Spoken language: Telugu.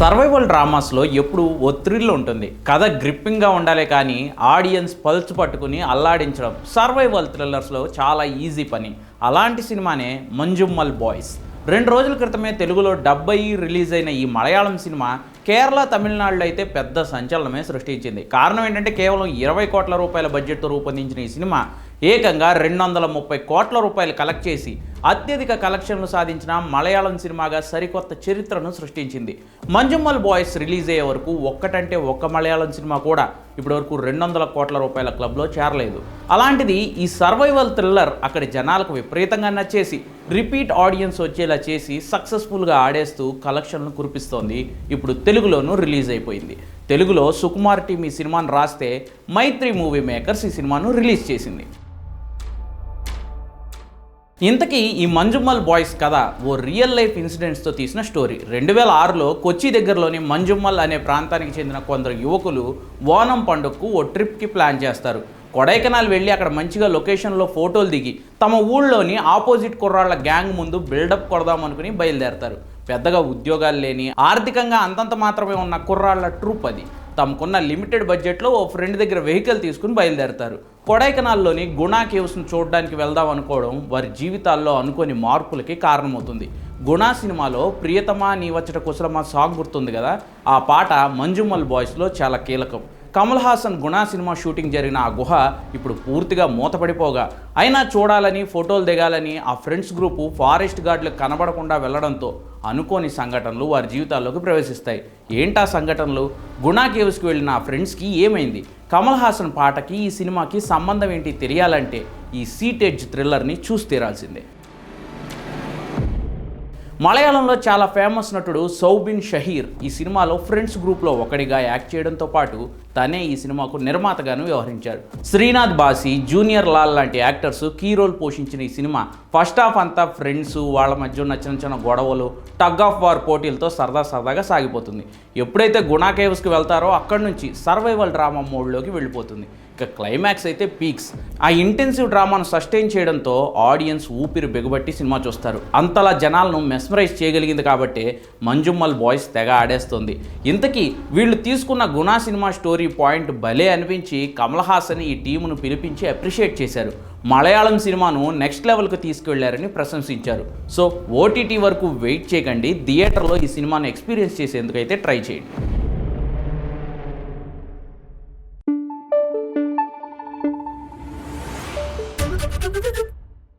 సర్వైవల్ డ్రామాస్లో ఎప్పుడు ఓ థ్రిల్ ఉంటుంది. కథ గ్రిప్పింగ్గా ఉండాలి కానీ ఆడియన్స్ పల్స్ పట్టుకుని అల్లాడించడం సర్వైవల్ థ్రిల్లర్స్లో చాలా ఈజీ పని. అలాంటి సినిమానే మంజుమ్మల్ బాయ్స్. రెండు రోజుల క్రితమే తెలుగులో డెబ్బై రిలీజ్ అయిన ఈ మలయాళం సినిమా కేరళ తమిళనాడులో అయితే పెద్ద సంచలనమే సృష్టించింది. కారణం ఏంటంటే కేవలం ఇరవై కోట్ల రూపాయల బడ్జెట్తో రూపొందించిన ఈ సినిమా ఏకంగా రెండు వందల ముప్పై కోట్ల రూపాయలు కలెక్ట్ చేసి అత్యధిక కలెక్షన్లు సాధించిన మలయాళం సినిమాగా సరికొత్త చరిత్రను సృష్టించింది. మంజుమ్మల్ బాయ్స్ రిలీజ్ అయ్యే వరకు ఒక్కటంటే ఒక్క మలయాళం సినిమా కూడా ఇప్పటివరకు రెండు వందల కోట్ల రూపాయల క్లబ్లో చేరలేదు. అలాంటిది ఈ సర్వైవల్ థ్రిల్లర్ అక్కడి జనాలకు విపరీతంగా నచ్చేసి రిపీట్ ఆడియన్స్ వచ్చేలా చేసి సక్సెస్ఫుల్గా ఆడేస్తూ కలెక్షన్లు కురిపిస్తోంది. ఇప్పుడు తెలుగులోనూ రిలీజ్ అయిపోయింది. తెలుగులో సుకుమార్ టీమ్ ఈ సినిమాను రాస్తే మైత్రి మూవీ మేకర్స్ ఈ సినిమాను రిలీజ్ చేసింది. ఇంతకీ ఈ మంజుమ్మల్ బాయ్స్ కథ ఓ రియల్ లైఫ్ ఇన్సిడెంట్స్తో తీసిన స్టోరీ. రెండు వేల ఆరులో కొచ్చి దగ్గరలోని మంజుమ్మల్ అనే ప్రాంతానికి చెందిన కొందరు యువకులు ఓనం పండుగకు ఓ ట్రిప్కి ప్లాన్ చేస్తారు. కొడైకెనాల్ వెళ్ళి అక్కడ మంచిగా లొకేషన్లో ఫోటోలు దిగి తమ ఊళ్ళోని ఆపోజిట్ కుర్రాళ్ళ గ్యాంగ్ ముందు బిల్డప్ కొడదాం అనుకుని బయలుదేరతారు. పెద్దగా ఉద్యోగాలు లేని ఆర్థికంగా అంతంత మాత్రమే ఉన్న కుర్రాళ్ళ ట్రూప్ అది. తమకున్న లిమిటెడ్ బడ్జెట్లో ఓ ఫ్రెండ్ దగ్గర వెహికల్ తీసుకుని బయలుదేరతారు. కొడైకెనాల్లోని గుణా కేవ్స్ను చూడడానికి వెళ్దాం అనుకోవడం వారి జీవితాల్లో అనుకోని మార్పులకి కారణమవుతుంది. గుణా సినిమాలో ప్రియతమా నీ వచ్చట కుశలమా సాంగ్ గుర్తుంది కదా? ఆ పాట మంజుమల్ బాయ్స్లో చాలా కీలకం. కమల్ హాసన్ గుణా సినిమా షూటింగ్ జరిగిన ఆ గుహ ఇప్పుడు పూర్తిగా మూతపడిపోగా. అయినా చూడాలని ఫోటోలు దిగాలని ఆ ఫ్రెండ్స్ గ్రూపు ఫారెస్ట్ గార్డులకు కనబడకుండా వెళ్ళడంతో అనుకోని సంఘటనలు వారి జీవితాల్లోకి ప్రవేశిస్తాయి. ఏంటా సంఘటనలు? గుణా కేవ్స్కి వెళ్ళిన ఆ ఫ్రెండ్స్కి ఏమైంది? కమల్ హాసన్ పాటకి ఈ సినిమాకి సంబంధం ఏంటి తెలియాలంటే ఈ సీటేజ్ థ్రిల్లర్ని చూసి తీరాల్సిందే మలయాళంలో చాలా ఫేమస్ నటుడు సౌబిన్ షహీర్ ఈ సినిమాలో ఫ్రెండ్స్ గ్రూప్లో ఒకడిగా యాక్ట్ చేయడంతో పాటు తనే ఈ సినిమాకు నిర్మాతగాను వ్యవహరించారు. శ్రీనాథ్ బాసి జూనియర్ లాల్ లాంటి యాక్టర్స్ కీ రోల్ పోషించిన ఈ సినిమా ఫస్ట్ హాఫ్ అంతా ఫ్రెండ్స్ వాళ్ళ మధ్య ఉన్న చిన్న చిన్న గొడవలు టగ్ ఆఫ్ వార్ పోటీలతో సరదా సరదాగా సాగిపోతుంది. ఎప్పుడైతే గుణా కేవ్స్కి వెళ్తారో అక్కడి నుంచి సర్వైవల్ డ్రామా మోడ్లోకి వెళ్ళిపోతుంది. ఇక క్లైమాక్స్ అయితే పీక్స్ ఆ ఇంటెన్సివ్ డ్రామాను సస్టైన్ చేయడంతో ఆడియన్స్ ఊపిరి బిగబట్టి సినిమా చూస్తారు. అంతలా జనాలను మెస్మరైజ్ చేయగలిగింది కాబట్టి మంజుమ్మల్ బాయ్స్ తెగ ఆడేస్తుంది. ఇంతకీ వీళ్ళు తీసుకున్న గుణా సినిమా స్టోరీ పాయింట్ భలే అనిపించి కమల్ హాసన్ ఈ టీమును పిలిపించి అప్రిషియేట్ చేశారు. మలయాళం సినిమాను నెక్స్ట్ లెవెల్కి తీసుకెళ్ళారని ప్రశంసించారు. సో ఓటీటీ వరకు వెయిట్ చేయకండి. థియేటర్లో ఈ సినిమాను ఎక్స్పీరియన్స్ చేసేందుకైతే ట్రై చేయండి.